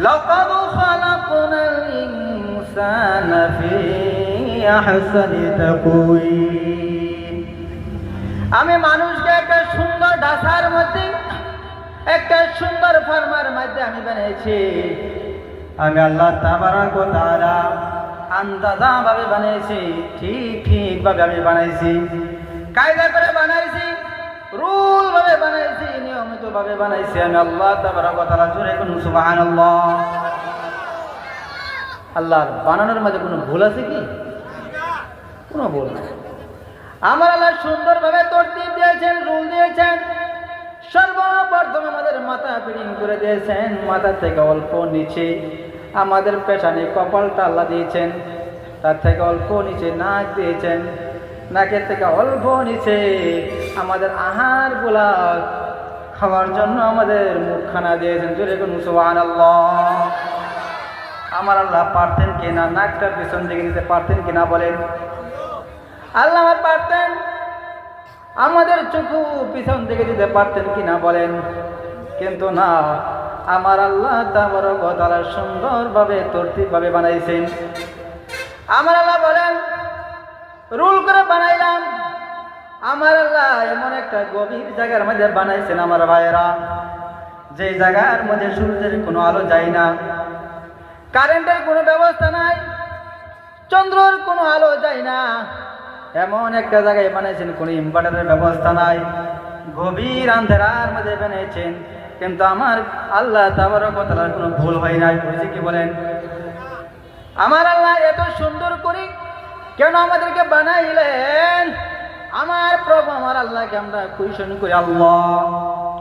لقد خلقنا الإنسان في أحسن تقويم আমি মানুষকে একটা সুন্দর ঢাসার মধ্যে একটা সুন্দর ফার্মার মধ্যে আমি বানিয়েছি আমি আল্লাহ তাবারাক ও তাআলা আন্দাজা ভাবে বানিয়েছি ঠিক ঠিক ভাবে আমি বানাইছি কায়দা করে নিয়মিত ভাবে বানাইছি, আমি আল্লাহ তাবারাক ও তাআলা জোরে কোন সুবহানাল্লাহ। আল্লাহর বানানোর মাঝে কোনো ভুল আছে কি? কোনো ভুল নাই। আমার আল্লাহ সুন্দরভাবে তরতিব দিয়েছেন, রুল দিয়েছেন, সর্বপ্রথম আমাদের মাথা ফিটিং করে দিয়েছেন, মাথা থেকে অল্প নিচে আমাদের পেছনে কপালটা আল্লাহ দিয়েছেন, তার থেকে অল্প নিচে নাক দিয়েছেন, নাকের থেকে অল্প নিচে আমাদের আহারগুলা খাওয়ার জন্য আমাদের মুখখানা দিয়েছেন। জোরে কোন সুবাহ আমার আল্লাহ পারতেন কিনা নাকটার পিছন দিকে নিতে পারতেন কিনা বলেন? আল্লাহ পারতেন। আমাদের চোখু পিছন দিকে দিতে পারতেন কিনা বলেন? কিন্তু না, আমার আল্লাহ তাবার গতালা সুন্দরভাবে তর্তিবভাবে বানাইছেন। আমার আল্লাহ বলেন, রুল করে বানাইলাম। আমার আল্লাহ এমন একটা গভীর জায়গার মধ্যে বানাইছেন আমার ভাইয়েরা। যে জায়গার মধ্যে সূর্যের কোনো আলো যায় না। কারেন্টের কোনো ব্যবস্থা নাই, চন্দ্রর কোনো আলো যায় না। এমন একটা জায়গায় বানিয়েছেন কোনো ইনভার্টারের ব্যবস্থা নাই। গভীর আন্ধেরার মধ্যে বানিয়েছেন কিন্তু আমার আল্লাহ তাবার কথার কোনো ভুল হয় নাই, বুঝে কি বলেন? আমার আল্লাহ এত সুন্দর করি কেন আমাদেরকে বানাইলেন? আমার প্রভু, আমার আল্লাহকে আমরা কুইশন করি। আল্লাহ,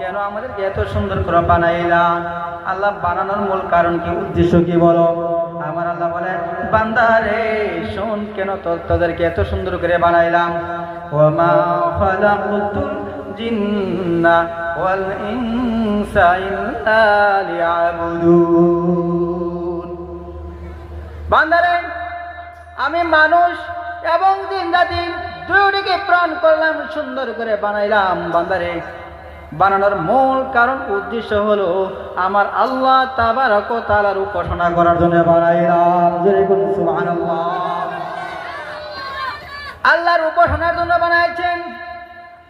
কেন আমাদেরকে এত সুন্দর করে বানাইলাম আল্লাহ, বানানোর মূল কারণ কি, উদ্দেশ্য কি বলো? আমার আল্লাহ বলে বান্দারে শোন কেন তোদেরকে এত সুন্দর করে বানাইলাম? ওমা খালাকুতুল জিন্না ওয়াল ইনসা ইল্লা লিয়াবুদুন। বান্দারে আমি মানুষ এবং দিন জাতি দুইটিকে প্রাণ করলাম, সুন্দর করে বানাইলাম বান্দারে। বানানোর মূল কারণ, উদ্দেশ্য হলো আমার আল্লাহ তাবারক তালার উপাসনা করার জন্য বানাইলাম। আল্লাহর উপাসনার জন্য বানাইছেন,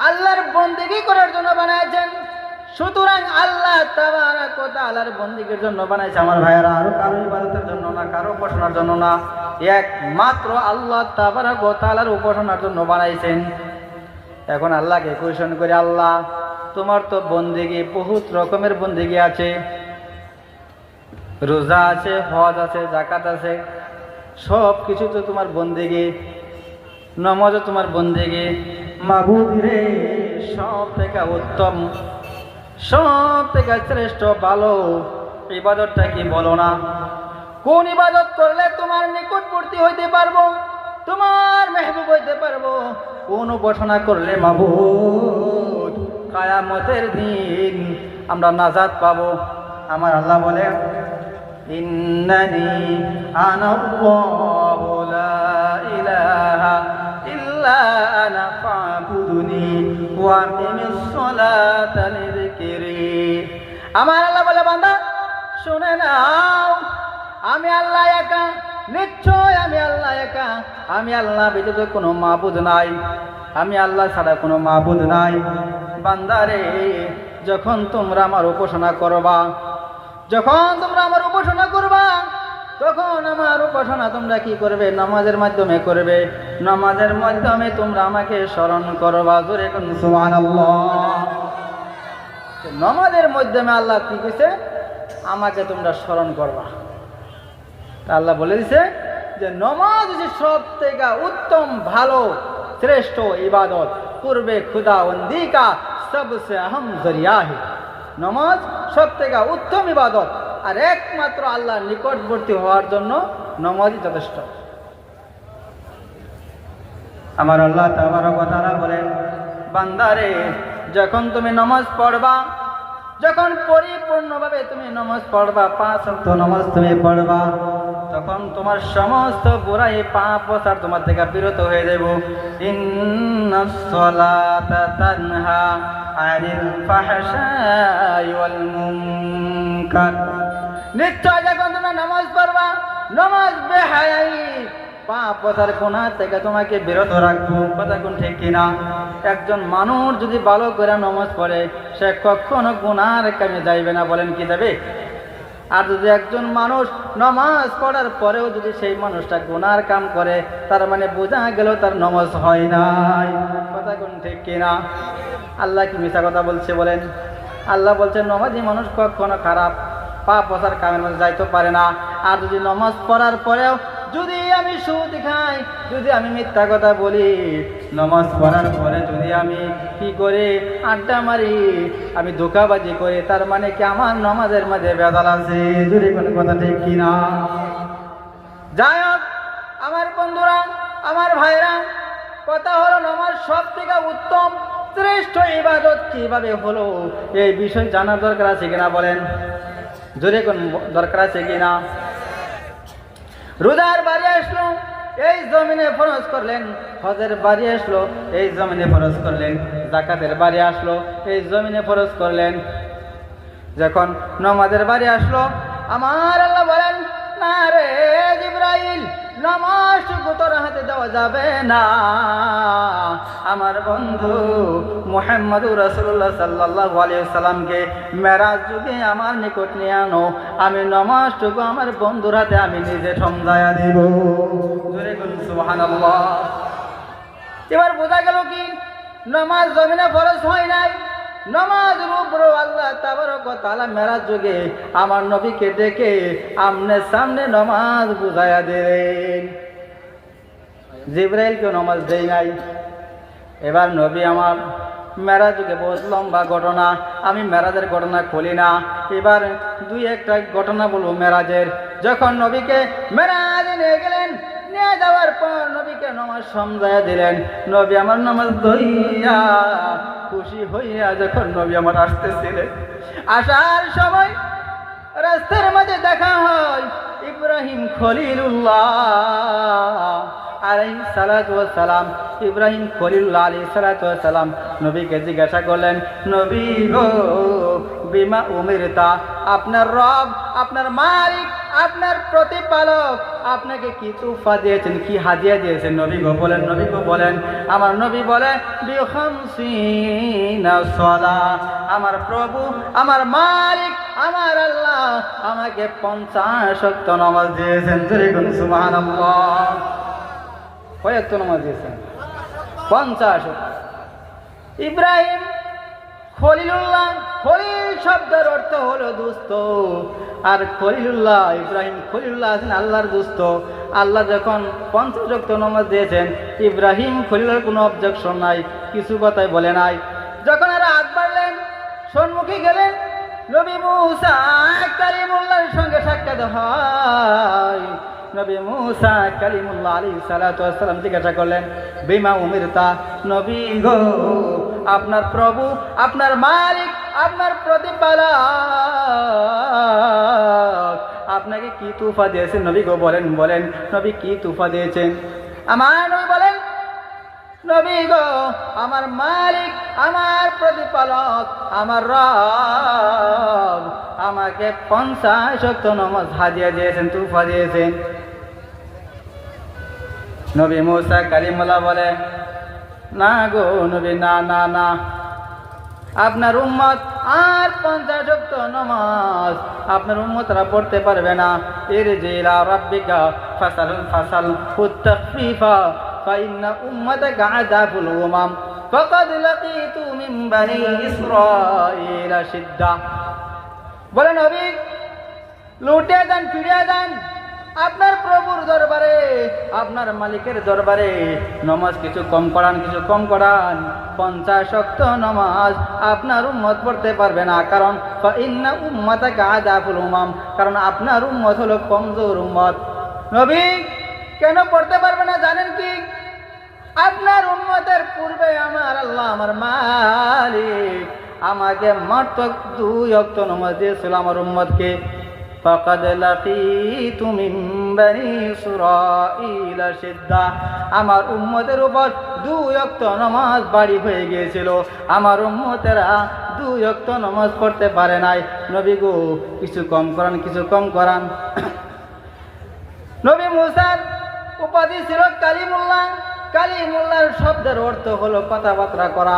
আল্লাহর বন্দিগি করার জন্য বানাইছেন সুতরাং আল্লাহ তাআলার বন্দিগির জন্য বানাইছে আমার ভাইয়েরা, আর কারও ইবাদতের জন্য না, কারও উপাসনার জন্য না, একমাত্র আল্লাহ তাবারক তাআলার উপাসনার জন্য বানাইছেন। এখন আল্লাহকে কোয়েশন করে, আল্লাহ, তোমার তো বন্দিগি বহুত রকমের বন্দিগি আছে। রোজা আছে, হজ আছে জাকাত আছে সব কিছু তো তোমার বন্দিগি, নমাজও তোমার বন্দিগি। মাবুদ রে, সব থেকে উত্তম। সব থেকে শ্রেষ্ঠ ভালো ইবাদতটা কি বলো না? কোন ইবাদত করলে তোমার নিকটবর্তী হইতে পারব? তোমার মেহবুব হইতে পারব? কোন উপাসনা করলে মাবুদ? কায়ামতের দিন আমরা নাজাদ পাবো। আমার আল্লাহ বলে ইন্নানি আনাল্লাহু লা ইলাহা ইল্লা আনা ফাবুদুনি ওয়া আকিমিস আমার আল্লাহ বলে, বান্দা, শুনে নাও। আমি আল্লাহ একা, নিশ্চয় আমি আল্লাহ একা। আমি আল্লাহ ব্যতীত কোনো মাবুদ নাই। আমি আল্লাহ ছাড়া কোনো মাবুদ নাই। বান্দারে যখন তোমরা আমার উপাসনা করবা, যখন তোমরা আমার উপাসনা করবা, তখন আমার উপাসনা তোমরা কি করবে? নামাজের মাধ্যমে করবে। নামাজের মাধ্যমে তোমরা আমাকে স্মরণ করবা। জোরে কোন, সুবহানাল্লাহ। নামাজের মাধ্যমে আল্লাহ কি কইছে? আমাকে তোমরা স্মরণ করবা। আল্লাহ বলে দিছে যে নমাজ হচ্ছে সব থেকে উত্তম, ভালো, শ্রেষ্ঠ ইবাদত। পূর্বে খুদা অন্দিকা সবসে আহম জরিয়া হে নমাজ সব থেকে উত্তম ইবাদত। আর একমাত্র আল্লাহ নিকটবর্তী হওয়ার জন্য নমাজই যথেষ্ট। আমার আল্লাহ তাআলা বলেন, বান্দারে যখন তুমি নমাজ পড়বা, যখন পরিপূর্ণভাবে তুমি নমাজ পড়বা, পাঁচ অক্ত নমাজ তুমি পড়বা, তখন তোমার সমস্ত বুড়াই পাপ আর তোমার থেকে বিরত হয়ে যাব নিশ্চয় যখন তোমরা নামাজ পড়বা, নামাজ বেহায়াই পাপ কথার কোনা থেকে তোমাকে বিরত রাখব। কথা কোন ঠিক কিনা? একজন মানুষ যদি ভালো করে নামাজ পড়ে, সে কখনো গুনার কামে যাইবে না, বলেন কি যাবে? আর যদি একজন মানুষ নমাজ পড়ার পরেও যদি সেই মানুষটা গুনার কাম করে, তার মানে বোঝা গেল তার নমাজ হয় নাই। কথা কোন ঠিক কিনা? আল্লাহ কি মিশা কথা বলছে বলেন? আল্লাহ বলছেন, নমাজি মানুষ কখনো খারাপ, পাপ পচার কামের মধ্যে যাইতে পারে না। আর যদি নমাজ পড়ার পরেও যদি আমি সুদ খাই, যদি আমি মিথ্যা কথা বলি, নমাজ পড়ার পরে যদি আমি কি করে আড্ডা মারি, আমি ধোকাবাজি করি, তার মানে কি আমার নমাজের মাঝে বেদাল আছে? যদি কোনো কথা ঠিক কিনা? যাই হোক, আমার বন্ধুরা, আমার ভাইরা, কথা হলো নমাজ সব থেকে উত্তম, শ্রেষ্ঠ ইবাদত কীভাবে হলো? এই বিষয় জানার দরকার আছে কিনা বলেন? জোরে কোন দরকার আছে কিনা? রোজার বাড়ি আসলো, এই জমিনে ফরজ করলেন, হজের বাড়ি আসলো, এই জমিনে ফরজ করলেন, জাকাতের বাড়ি আসলো, এই জমিনে ফরজ করলেন। যখন নমাদের বাড়ি আসলো, আমার আল্লাহ বলেন, না রে জিব্রাইল নামাজ তোর হাতে দেওয়া যাবে না। আমার বন্ধু মেরাজ আমার নিকট নিয়ে আনো। আমি নমাজটুকু আমার বন্ধুর হাতে আমি নিজে সমঝায়া দেব। এবার বোঝা গেল কি, নমাজ জমিনে ফরজ হয় নাই? নমাজ উপর আল্লাহ তাবারক তাআলা মেরাজ যুগে আমার নবীকে ডেকে আমনে সামনে নমাজ বুঝায়া দিলেন। জিব্রাইলকে নমাজ দেই নাই। এবার নবী আমার মেরাজ যুগে বহুত লম্বা ঘটনা, আমি মেরাজের ঘটনা খুলি না। এবার দুই একটা ঘটনা বলব মেরাজের। যখন নবীকে মেরাজে নিয়ে গেলেন নিয়ে যাওয়ার পর নবীকে নমাজ সমঝাইয়া দিলেন। নবী আমার নামাজ দইয়া খুশি হইয়া যখন নবী আমার আসতেছিলেন, আসার সময় রাস্তার মাঝে দেখা হয় ইব্রাহিম খলিলুল্লাহ আলাই সালাম। ইব্রাহিম খলিল্লা আলী সালাম নবীকে জিজ্ঞাসা করলেন, নবী গো, বিমা উমিরতা? আপনার রব, আপনার মালিক আপনার প্রতিপালক আপনাকে কি তুফা দিয়েছেন, কি হাদিয়া দিয়েছেন? নবী গো বলেন, নবী গো বলেন, আমার নবী বলে বিখামসিনা সলা, আমার প্রভু, আমার মালিক, আমার আল্লাহ আমাকে পঞ্চাশ নামাজ দিয়েছেন। কোন সুমান নামাজ দিয়েছেন? পঞ্চাশ ইব্রাহিম, খলিলুল্লাহ খলিল শব্দের অর্থ হলো দুস্থ। আর খলিলুল্লাহ ইব্রাহিম, খলিলুল্লাহ আছেন আল্লাহর দুস্থ। আল্লাহ যখন পঞ্চযুক্ত নমাজ দিয়েছেন, ইব্রাহিম খলিলের কোনো অবজেকশন নাই, কিছু কথাই বলে নাই। যখন আর হাত বাড়লেন সম্মুখে গেলেন, নবী মুসা কালিমুল্লাহর সঙ্গে সাক্ষাৎ হয়। নবী মুসা কালিমুল্লাহ আলী সালাতাম জিজ্ঞাসা করলেন, বিমা উমিরতা? নবী গো, আপনার প্রভু, আপনার মালিক আপনার প্রতিপালক আপনাকে কি তুফা দিয়েছেন নবী গো বলেন বলেন, নবী কি তুফা দিয়েছেন আমার নবী বলেন, নবী গো, আমার মালিক, আমার প্রতিপালক আমার রব, আমাকে পঞ্চাশ শক্ত নমাজ হাজিয়া দিয়েছেন তুফা দিয়েছেন। নবী মুসা কালিমুল্লাহ বলে না গো নবী, না না না। আপনার উম্মত আর পঞ্চাশ অক্ত নমাজ আপনার উম্মতরা পড়তে পারবে না। এর জেলা রাব্বিকা ফসল ফাসাল ফুত্তাফিফা ফাইন্না উম্মাতাকা আযাবুল উমাম। ফাকাদ লাকিতু মিন বানি ইসরাঈল শিদ্দা। বলেন নবী লুটে যান ফিরে যান। আপনার প্রভুর দরবারে, আপনার মালিকের দরবারে নমাজ কিছু কম করান, কিছু কম করান। পঞ্চাশ শক্ত নমাজ আপনার উম্মত পড়তে পারবে না, কারণ ইন্না উম্মতা গাদাফুল উমাম, কারণ আপনার উম্মত হলো কমজোর উম্মত। নবী, কেন পড়তে পারবে না জানেন কি? আপনার উন্মতের পূর্বে আমার আল্লাহ, আমার মালিক, আমাকে মাত্র দুই অক্ত নমাজ দিয়েছিল আমার উম্মতকে। فقد لقيت من بني إسرائيل شدة আমার উম্মতের উপর দুই অক্ত নামাজ বাড়ি হয়ে গিয়েছিল আমার উম্মতেরা দুই অক্ত নামাজ পড়তে পারে নাই নবী গো কিছু কম করান কিছু কম করান নবী মুসার উপাধি ছিল কালিমুল্লাহ কালিমুল্লাহর শব্দের অর্থ হলো কথাবার্তা করা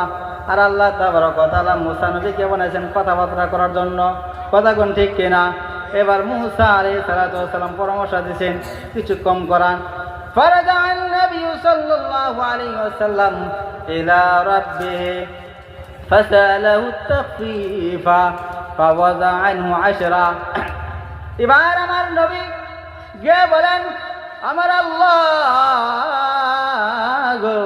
আর আল্লাহ তাবার কথা মুসা নবীকে বানাইছেন কথাবার্তা করার জন্য কথা কোন ঠিক কিনা এবার মুসা আলী সালাতাম পরামর্শ দিয়েছেন কিছু কম করান فرجع النبي صلى الله عليه وسلم إلى ربه فسأله التخفيف فوضع عنه عشرة এবার আমার নবী গিয়ে বলেন আমার আল্লাহ গো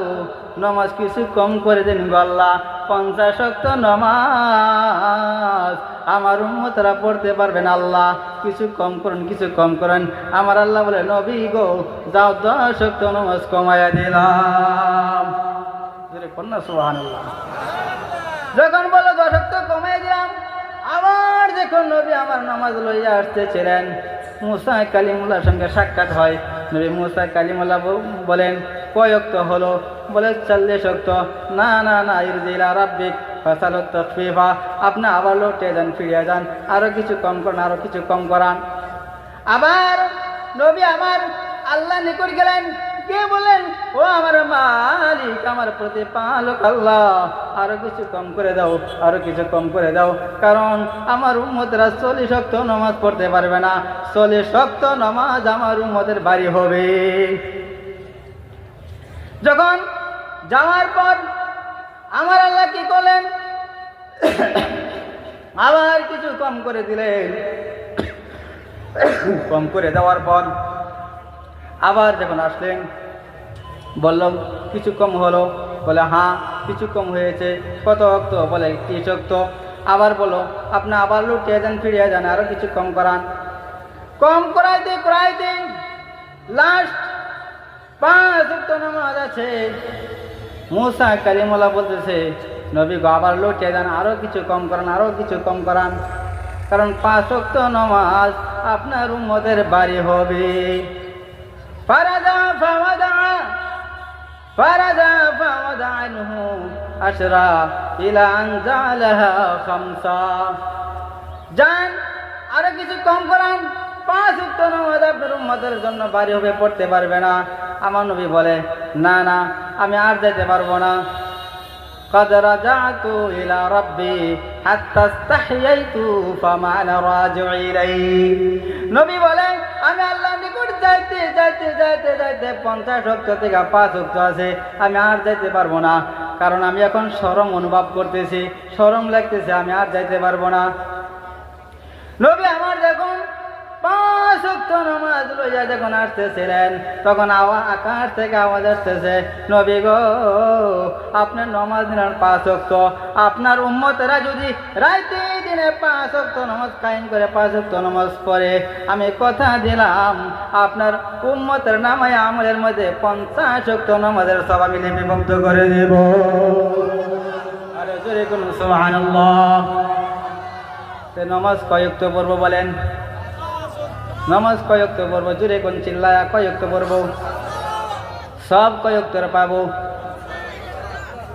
নমাজ কিছু কম করে দেন গো আল্লাহ। পঞ্চাশ নমাজ। আমার উম্মতরা পড়তে পারবেন আল্লাহ। কিছু কম করেন, কিছু কম করেন। আমার আল্লাহ বলে, নবী গো, যাও দশ নমাজ কমাইয়া দিলাম। সুবহানাল্লাহ। যখন বলো দশক কমাই দিলাম, আবার যখন নবী আমার নামাজ লইয়া আসতেছিলেন, মুসা কালিমুল্লার সঙ্গে সাক্ষাৎ হয়। নবী মুসা কালিমুল্লাহ বলেন, কয়ক্ত হলো? বলে, চল্লিশ অক্ত। না না না ইরজিলা রাব্বিক। ফসালত তকফিফা আপনি আবার লোটে যান, ফিরিয়ে যান। আরও কিছু কম করান, আরও কিছু কম করান। আবার নবী আমার আল্লাহ নিকট গেলেন। কে বলেন? ও আমার মালিক, আমার প্রতি পালক আল্লাহ। আরও কিছু কম করে দাও, আরও কিছু কম করে দাও। কারণ আমার উম্মতরা চল্লিশ শক্ত নামাজ পড়তে পারবে না। চল্লিশ শক্ত নামাজ আমার উম্মতের বাড়ি হবে। যখন যাওয়ার পর আমার আল্লাহ কি করলেন? আবার কিছু কম করে দিলেন। কম করে দেওয়ার পর আবার যখন আসলেন, বললাম, কিছু কম হলো? বলে হ্যাঁ কিছু কম হয়েছে। কত অক্ত বলে ত্রিশ অক্ত আবার বলো আপনি আবার লুটিয়ে যান, ফিরিয়ে যান আরও কিছু কম করান। কম করাইতে করাইতে লাস্ট পাঁচ অক্ত নামাজ আছে। মূসা কালিমলা বলতেছে, নবী গো, আবার লুটিয়ে যান আরও কিছু কম করান আরও কিছু কম করান। কারণ পাঁচ অক্ত নামাজ আপনার উম্মদের বাড়ি হবে। فرجع فودع فرجع فودع عنه عشرا إلى أن جعلها خمسا যান আরো কিছু কম করান পাঁচ উক্ত নামাজ আপনার উম্মতের জন্য বাড়ি হবে পড়তে পারবে না আমার নবী বলে না না আমি আর যেতে পারবো না قد رجعت إلى ربي حتى استحييت فما أنا راجع إليه নবী বলে আমি আল্লাহ নিকট যাইতে যাইতে যাইতে পঞ্চাশ অক্ষ থেকে পাঁচ অক্ষ আছে। আমি আর যাইতে পারব না, কারণ আমি এখন সরম অনুভব করতেছি, সরম লাগতেছে, আমি আর যাইতে পারব না। নবী, আমার যখন অক্ট নামাজ লইয়া যখন আসতেছিলেন, তখন আওয়া আকাশ থেকে আওয়াজ আসতেছে, নবী গো, আপনার নমাজ আপনার উম্মতেরা যদি রাইতে দিনে পাঁচ নামাজ কায়েম করে পাঁচ নামাজ পড়ে, আমি কথা দিলাম, আপনার উম্মতের নামায় আমলের মধ্যে পঞ্চাশ অক্ট নামাজের সব আমি লিপিবদ্ধ করে দেব। আরে জোরে কোন নমাজ পড়ব বলেন? নমাজ কয়ক্ত পড়ব জুড়ে কোন চিল্লায়া কয়ক্ত পড়ব সব কয়ক্তর পাবো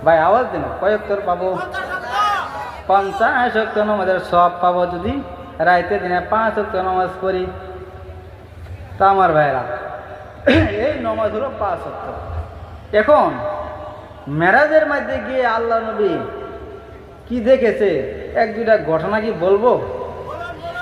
ভাই আওয়াজ দিন কয়ক্তর পাবো পঞ্চাশ অক্ত নমাজের সব পাবো যদি রাইতে দিনে পাঁচ অক্ত নমাজ করি তা আমার ভাইরা এই নমাজ হলো পাঁচ অক্ত এখন মেরাজের মধ্যে গিয়ে আল্লাহ নবী কি দেখেছে এক দুটা ঘটনা কি বলব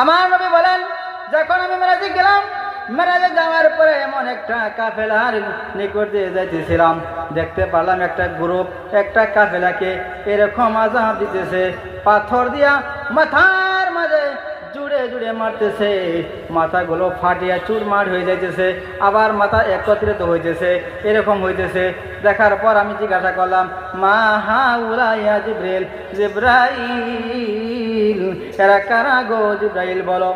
আমার নবী বলেন, যখন আমি মেরাজে গেলাম, মেরাজে যাওয়ার পরে এমন একটা কাফেলার নিকট দিয়ে যাইতেছিলাম। দেখতে পারলাম একটা গ্রুপ, একটা কাফেলাকে এরকম আজাব দিতেছে, পাথর দিয়া মাথার মাঝে জুড়ে জুড়ে মারতেছে। মাথাগুলো ফাটিয়া চুরমার হয়ে যাইতেছে, আবার মাথা একত্রিত হইতেছে, এরকম হইতেছে। দেখার পর আমি জিজ্ঞাসা করলাম, মা হা উলাইয়া জিব্রাইল জিব্রাইল, এরা কারা গো জিব্রাইল বলো?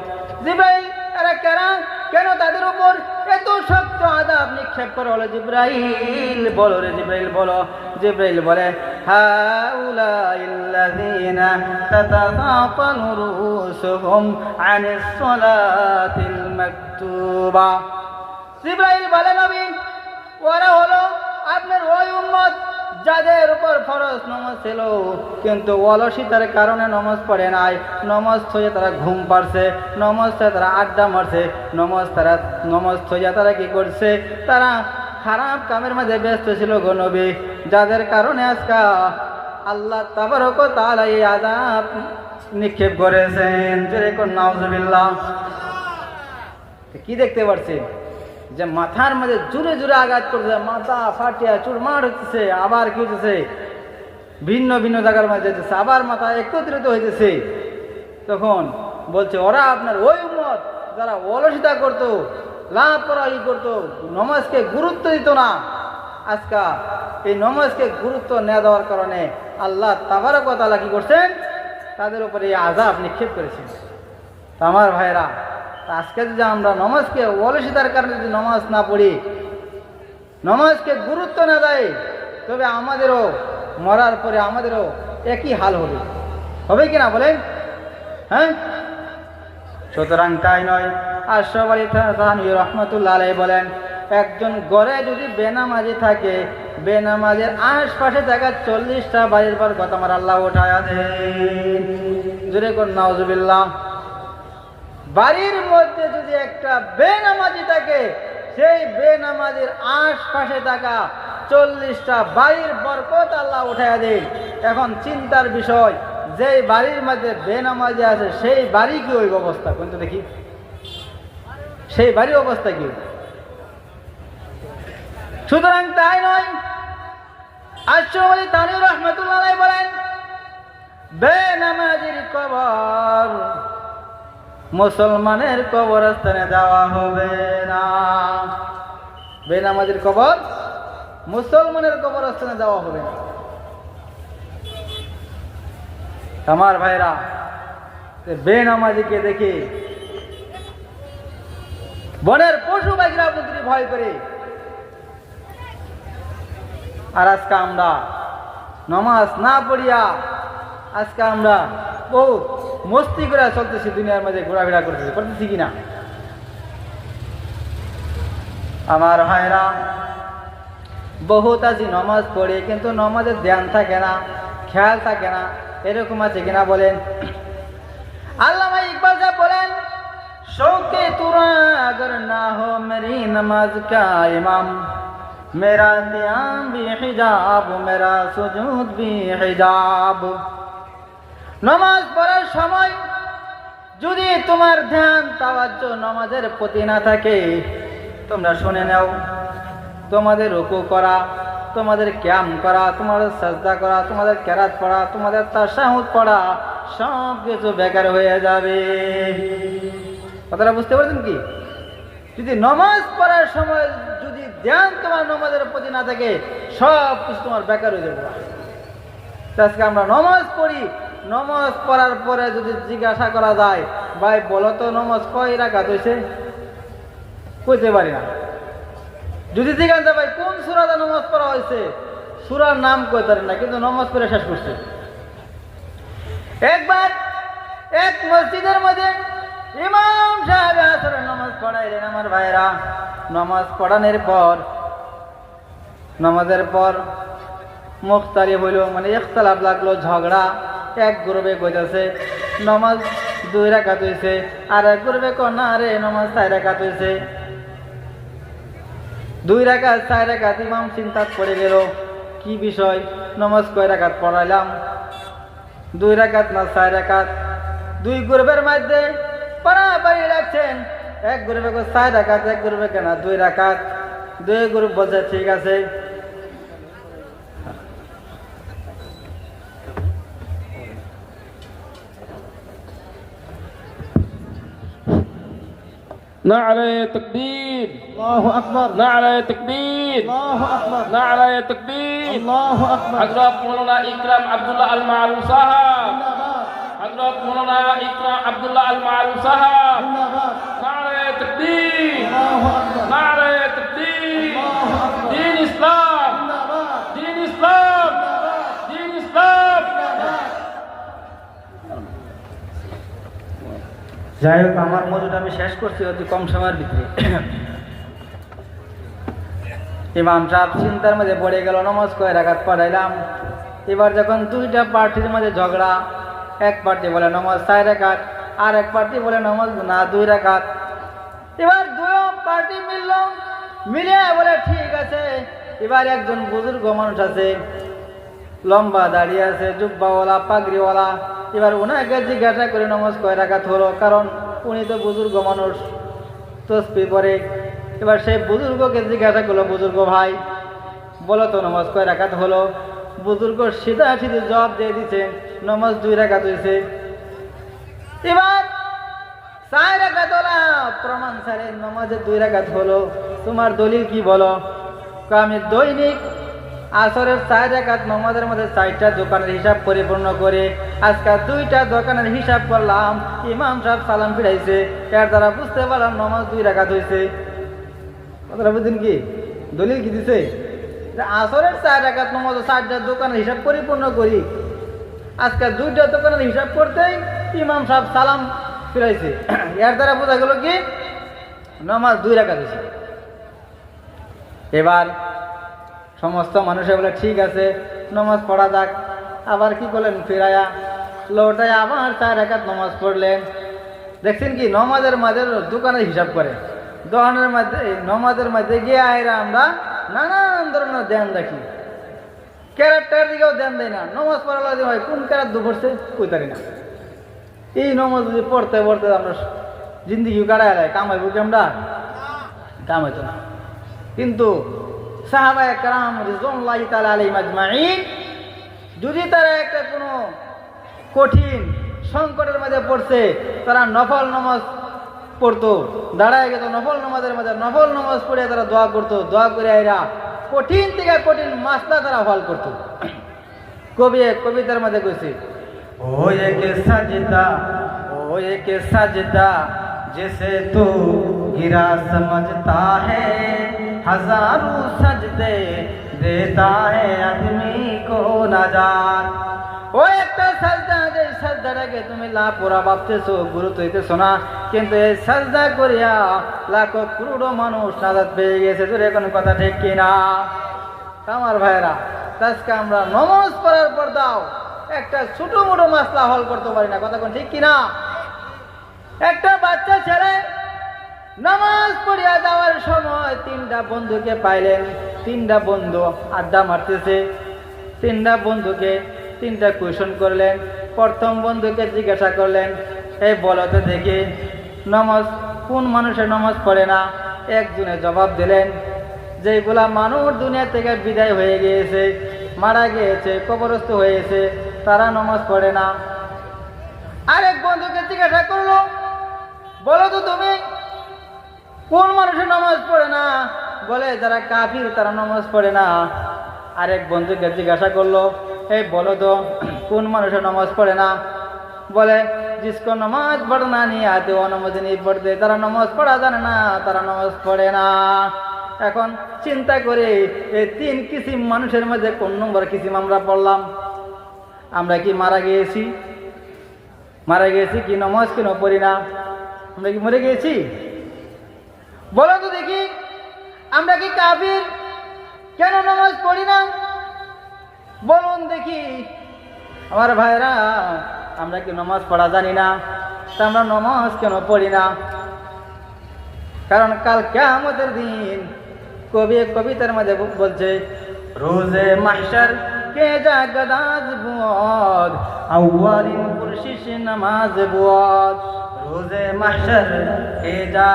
জিব্রাইল, এরা কারা? কেন তাদের উপর এত শক্ত আদাব নিক্ষেপ করে হলো জিব্রাইল? বলো রে জিব্রাইল, বলো। জিব্রাইল বলে, হাউলাইল্লাযীনা তাতাফাতানু রুসুহুম আনিস সালাতিল মাকতুবা। জিব্রাইল বলে, নবী, ওরা হলো আপনার ওই উম্মত যাদের উপর ফরজ নমাজ ছিল, কিন্তু অলসিতার কারণে নমাজ পড়ে নাই। নমাজ থইয়া তারা ঘুম পারছে নমাজ থয়ে তারা আড্ডা মারছে, নমাজ তারা, নমাজ থইয়া তারা কি করছে? তারা খারাপ কামের মাঝে ব্যস্ত ছিল গো নবী। যাদের কারণে আজকা আল্লাহ তাবারক তাআলা এই আযাব নিক্ষেপ করেছেন। নাউজুবিল্লাহ। কি দেখতে পাচ্ছেন যে মাথার মধ্যে জুড়ে জুড়ে আঘাত করছে, মাথা ফাটিয়া চুরমার হচ্ছে আবার কি হচ্ছে ভিন্ন ভিন্ন জায়গার মধ্যে যেতেছে আবার মাথা একত্রিত হইতেছে। তখন বলছে, ওরা আপনার ওই উম্মত যারা অলসিতা করতো লাপরাহি করতো, নমাজকে গুরুত্ব দিত না। আজকা এই নমাজকে গুরুত্ব না দেওয়ার কারণে আল্লাহ তাবারক তালা কি করছেন? তাদের উপরে এই আজাব নিক্ষেপ করেছেন। আমার ভাইরা আজকে যদি আমরা নমাজকে অলসিতার কারণে যদি নমাজ না পড়ি, নমাজকে গুরুত্ব না দেয়, তবে আমাদেরও মরার পরে আমাদেরও একই হাল হবে। হবে কি না বলেন? হ্যাঁ? সুতরাং তাই নয়। আশরাফ আলী থানভী রহমতুল্লাহ আলাই বলেন, একজন গড়ে যদি বেনামাজি থাকে, বেনামাজের আশপাশে থাকা চল্লিশটা বাড়ির পর কথা আমার আল্লাহ ওঠায়া দেন। জোরে কোন নাউজুবিল্লাহ। বাড়ির মধ্যে যদি একটা বেনামাজি থাকে, সেই বেনামাজির আশপাশে থাকা চল্লিশটা বাড়ির বরকত আল্লাহ উঠাইয়া দেয় এখন চিন্তার বিষয়, যেই বাড়ির মধ্যে বেনামাজি আছে, সেই বাড়ি কি ওই অবস্থা? কিন্তু দেখি। সেই বাড়ির অবস্থা কি? সুতরাং তাই নয়। আশ্রমী তানিউর রহমতুল্লাহ বলেন, বেনামাজির কবর মুসলমানের কবরস্থানে দেওয়া হবে না। বেনামাজির কবর, মুসলমানের কবরস্থানে দেওয়া হবে না। আমার ভাইরা বেনামাজিকে দেখে বনের পশু পাখিরা প্রতি ভয় করে। আর আজকে আমরা নমাজ না পড়িয়া আজকে আমরা বহু মস্তি করে চলতেছি দুনিয়ার মাঝে ঘোরাফেরা করতেছি করতেছি কিনা আমার হয়রা বহুত আজি নমাজ পড়ে, কিন্তু নমাজের ধ্যান থাকে না, খেয়াল থাকে না, এরকম আছে কিনা বলেন? আল্লামা ইকবাল সাহেব বলেন, শোকে তুরা আগর না হো মেরি নমাজ কা ইমাম, মেরা দিয়াম ভি হিজাব, মেরা সুজুদ ভি হিজাব। নমাজ পড়ার সময় যদি তোমার ধ্যান তাওয়াজ্জ নমাজের প্রতি না থাকে, তোমরা শুনে নাও, তোমাদের রুকু করা, তোমাদের ক্যাম করা, তোমাদের সাজদা করা, তোমাদের ক্যারাত পড়া, তোমাদের তার তাসাহুদ পড়া, সব কিছু বেকার হয়ে যাবে। কথাটা বুঝতে পারছেন কি? যদি নমাজ পড়ার সময় যদি ধ্যান তোমার নমাজের প্রতি না থাকে, সব কিছু তোমার বেকার হয়ে যাবে। আজকে আমরা নমাজ পড়ি নমাজ পড়ার পরে যদি জিজ্ঞাসা করা যায়, ভাই, বলো তো নমাজ কয় রাখাত হয়েছে কইতে পারি না। যদি জিজ্ঞাসা ভাই, কোন সুরাতে নমাজ পড়া হয়েছে সুরার নাম কই পারি না, কিন্তু নমাজ পড়ে শেষ করছে। একবার এক মসজিদের মধ্যে ইমাম সাহেব আসরে নামাজ পড়াইলেন, আমার ভাইরা, নামাজ পড়ানোর পর, নামাজের পর মুখতারি হইল মানে ইখতলাফ লাগল, ঝগড়া এক গ্রুপে কইতাছে নমাজ দুই রাখাত হইছে, আর এক গ্রুপে কো না রে নমাজ চার রাখাত হইছে। দুই রাখাত চার রাখাত ইমাম চিন্তা পড়ে গেল, কি বিষয়? নমাজ কয় রাখাত পড়াইলাম? দুই রাখাত না চার রাখাত দুই গ্রুপের মধ্যে পারাপারি লাগছেন এক গ্রুপে চার রাখাত এক গ্রুপে কেনা? দুই রাখাত দুই গ্রুপ বলছে, ঠিক আছে। نعرة تكبير الله أكبر. نعرة تكبير الله أكبر. نعرة تكبير الله أكبر. حضرت مولانا إكرام عبد الله المعروف صاحب. حضرت مولانا إكرام عبد الله المعروف صاحب نعرة تكبير الله أكبر. نعرة تكبير যাই হোক, আমার মজুদ আমি শেষ করছি, অতি কম সময়ের ভিতরে। ইমাম সাহেব চিন্তার মধ্যে পড়ে গেল, নমাজ কয় রাখাত পাঠাইলাম এবার যখন দুইটা পার্টির মধ্যে ঝগড়া, এক পার্টি বলে নমাজ চার রাখাত আর এক পার্টি বলে নমাজ না দুই রাখাত এবার দুই পার্টি মিলল, মিলিয়ে বলে, ঠিক আছে। এবার একজন বুজুর্গ মানুষ আছে লম্বা দাঁড়িয়ে আছে, জুব্বাওয়ালা, পাগড়িওয়ালা। এবার ওনাকে জিজ্ঞাসা করে নমাজ কয় রাখাত হলো? কারণ উনি তো বুজুর্গ মানুষ তসপি পরে। এবার সেই বুজুর্গকে জিজ্ঞাসা করল, বুজুর্গ ভাই, বলো তো নমাজ কয় রাখাত হলো? বুজুর্গ সিধা সিধে জবাব দিয়ে দিছে, নমাজ দুই রাখাত হয়েছে এবার প্রমাণ সারে নমাজে দুই রাখাত হলো। তোমার দলিল কি বলো? আমি দৈনিক আসরের চার রাখাত নমাজের মধ্যে চারটা দোকানের হিসাব পরিপূর্ণ করে আজকে দুইটা দোকানের হিসাব করলাম, ইমাম সাহেব সালাম ফিরাইছে। এর দ্বারা বুঝতে পারলাম নমাজ দুই রাখাত হয়েছে কথাটা বুঝছেন কি? দলিল কি দিছে? আসরের চার রাখাত নমাজ চারটা দোকানের হিসাব পরিপূর্ণ করি। আজকে দুইটা দোকানের হিসাব করতেই ইমাম সাহেব সালাম ফিরাইছে। এর দ্বারা বোঝা গেল কি? নমাজ দুই রাখাত হয়েছে এবার সমস্ত মানুষে বলে, ঠিক আছে, নমাজ পড়া যাক। আবার কি করলেন ফিরায়া? লোটায় আবার চার একাত নমাজ পড়লেন। দেখছেন কি, নমাজের মাঝে দোকানের হিসাব করে। দোকানের মধ্যে নমাজের মাঝে গিয়ে আয়রা আমরা নানান ধরনের ধ্যান দেখি। ক্যারেক্টার দিকেও ধ্যান দেয় না। নমাজ পড়া লাগে হয়, কোন ক্যারাত দুপুরছে কই তারি না। এই নমাজ যদি পড়তে পড়তে আমরা জিন্দিগি কাটায় কামাইব কি আমরা? কামাইতো না। কিন্তু সাহাবা একরাম রিজওয়ানুল্লাহি তাআলা আলাইহিম আজমাইন যদি তারা একটা কোনো কঠিন সংকটের মধ্যে পড়ছে তারা নফল নামাজ পড়তো দাঁড়ায় গেত নফল নামাজের মধ্যে নফল নামাজ পড়ে তারা দোয়া করতো দোয়া করে এরা কঠিন থেকে কঠিন মাসলা তারা হল করতো কবি এক কবিতার মধ্যে কইছে ও এক সাজদা ও এক সাজদা जिसे तू गिरा समझता है हजारों सजदे देता है आदमी को नजात ও একটা সাজদা যে সাজদাটাকে তুমি লাপুরা ভাবতেছো গুরুত্ব দিতেছো না কিন্তু এই সাজদা করিয়া লাখো করোড়ো মানুষ নাজাদ পেয়ে গেছে তোর এখন কথা ঠিক কিনা আমার ভাইরা আজকে আমরা নমাজ পড়ার পর দাও একটা ছোট মোটো মাসলা হল করতে পারি না কথা কোন ঠিক কিনা একটা বাচ্চা ছেলে নামাজ পড়িয়া যাওয়ার সময় তিনটা বন্ধুকে পাইলেন। তিনটা বন্ধু আড্ডা মারতেছে। তিনটা বন্ধুকে তিনটা কোয়েশন করলেন। প্রথম বন্ধুকে জিজ্ঞাসা করলেন এই বলতে দেখি, নামাজ, কোন মানুষের নামাজ পড়ে না? একজনে জবাব দিলেন যেগুলা মানুষ দুনিয়া থেকে বিদায় হয়ে গিয়েছে, মারা গিয়েছে, কবরস্থ হয়েছে, তারা নামাজ পড়ে না। আরেক বন্ধুকে জিজ্ঞাসা করল, বলো তো তুমি কোন মানুষের নামাজ পড়ে না? বলে, যারা কাফির, তারা নামাজ পড়ে না। আরেক বন্ধুকে জিজ্ঞাসা করল এই বলো তো, কোন মানুষের নামাজ পড়ে না? বলে, জিসকো নামাজ পড়না নিয়ে আতে ও নামাজ নিয়ে পড়তে। তারা নামাজ পড়া জানে না, তারা নামাজ পড়ে না। এখন চিন্তা করে এই তিন কিসিম মানুষের মধ্যে কোন নম্বর কিসিম আমরা পড়লাম? আমরা কি মারা গিয়েছি? মারা গিয়েছি কি নমাজ কেন পড়ি না? আমরা কি মরে গিয়েছি? বলো তো দেখি, আমরা কি কাবির কেন নামাজ পড়ি না? বলুন দেখি। আমার ভাইরা আমরা কি নমাজ পড়া জানি না? তা আমরা নমাজ কেন পড়ি না? কারণ কাল আমাদের দিন কবি কবিতার মাঝে বলছে, রোজে মাস্টার কে যা গদাজ বুয়াদ? আউয়ালিন পুরশিস নামাজ বুয়াদ। রোজে মাস্টার কে যা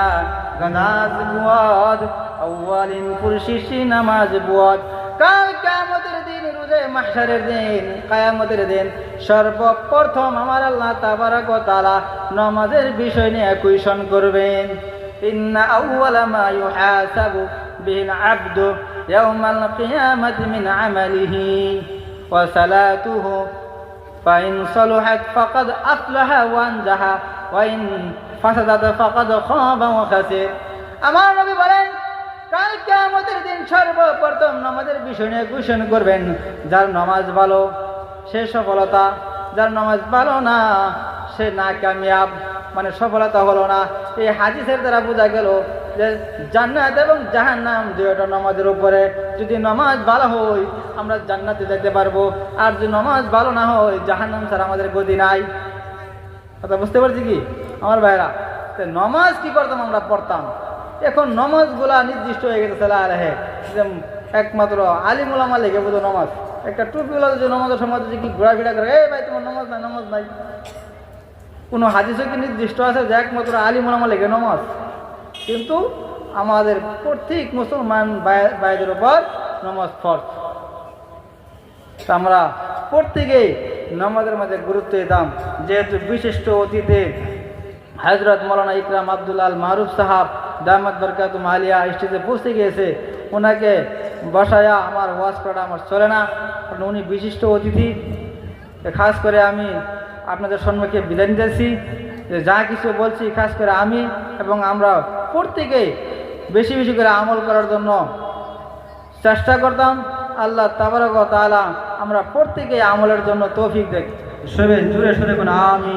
নাজ বুয়াদ আউয়ালিন কুরসিসি নামাজ বুয়াদ কাল কিয়ামতের দিন, রোজে মাহশারের দিন, কিয়ামতের দিন সর্বপ্রথম আমার আল্লাহ তাবারক ওয়া তাআলা নামাজের বিষয় নিয়ে কুইশন করবেন। ইন্না আউয়ালা মা ইউহাসাবু বিল আবদু ইয়াউমাল কিয়ামাতি মিন আমালিহি ওয়া সালাতুহু فإن صلحت فقد أفلح وأنجح وإن فسدت فقد خاب وخسر আমার নবী বলেন কালকে আমাদের দিন সর্বপ্রথম নামাজের বিষয় নিয়ে ঘোষণা করবেন যার নামাজ ভালো সে সফলতা যার নামাজ পালো না, সে না কামিয়াব মানে সফলতা হলো না। এই হাদিসের দ্বারা বোঝা গেল যে জান্নাত এবং জাহান্নাম দুইটা নামাজের উপরে। যদি নামাজ ভালো হয়, আমরা জান্নাতে যেতে পারব। আর যদি নামাজ ভালো না হয়, জাহান্নাম ছাড়া আমাদের গতি নাই। কথা বুঝতে পারছি কি? আমার ভাইরা নমাজ কি করতাম আমরা পড়তাম? এখন নমাজগুলা নির্দিষ্ট হয়ে গেছে একমাত্র আলিমুলামা লেগে বোধ নমাজ। একটা টুপিওয়ালা যে নমাজের সময় যে কি ঘোরাফেরা করে, এই ভাই, তোমার নমাজ নাই নমাজ নাই। কোনো হাদিসও কি নির্দিষ্ট আছে যে একমাত্র আলিমুলামা লেগে নমাজ? কিন্তু আমাদের প্রত্যেক মুসলমান ভাই- ভাইদের উপর নমাজ ফরজ। আমরা প্রত্যেকেই নামাজের মাঝে গুরুত্ব দিতাম যেহেতু বিশিষ্ট অতীতে হজরত মৌলানা ইকরাম আব্দুল আল মারুফ সাহাব দামাদ বরকাত মালিয়া স্টেজে পৌঁছে গিয়েছে, ওনাকে বসায়া আমার ওয়াজ করাটা আমার চলে না। কারণ উনি বিশিষ্ট অতিথি। খাস করে আমি আপনাদের সম্মুখে বিদায় নিতেছি। যে যা কিছু বলছি খাস করে আমি এবং আমরা প্রত্যেকেই বেশি বেশি করে আমল করার জন্য চেষ্টা করতাম। আল্লাহ তাবারক তাআলা আমরা প্রত্যেকেই আমলের জন্য তৌফিক দেখ। সবে জুড়ে সরে কোন আমি